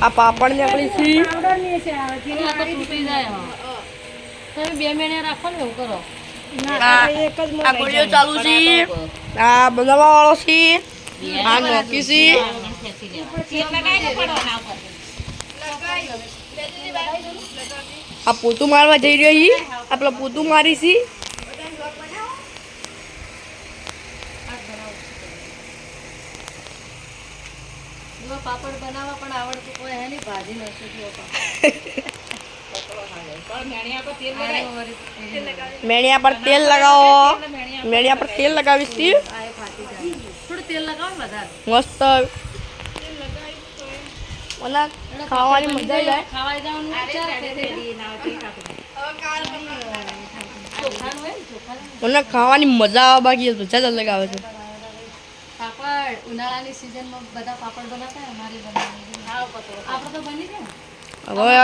આ પાપડ નીકળી છે. પાવડરની છે આ જે આ તો તૂટી જાય હા. તમે બે મહિને રાખો ને એવું કરો. ના આ એક જ આ ગોળીઓ ચાલુ છે. આ બનાવવા વાળો છે આ નોકી છે. આ પોતું મારવા જઈ રહ્યો છે આ પોતું મારી છે. જો પાપડ બનાવવા પણ આવડતું કોઈ હે નહીં ભાજી નશું મેણિયા પર તેલ લગાવો. મેણિયા પર તેલ લગાવીશ થોડું તેલ લગાવો વધારે. મસ્ત. મને ખાવાની મજા આવે જાય. ખાવાઈ જવાનું ખાવાની મજા આવે બાકી મજા જ અલગ આવે છે. પાપડ ઉનાળાની સિઝનમાં બધા પાપડ બનાવતા અમારી પતો આપણે તો બની જાય હવે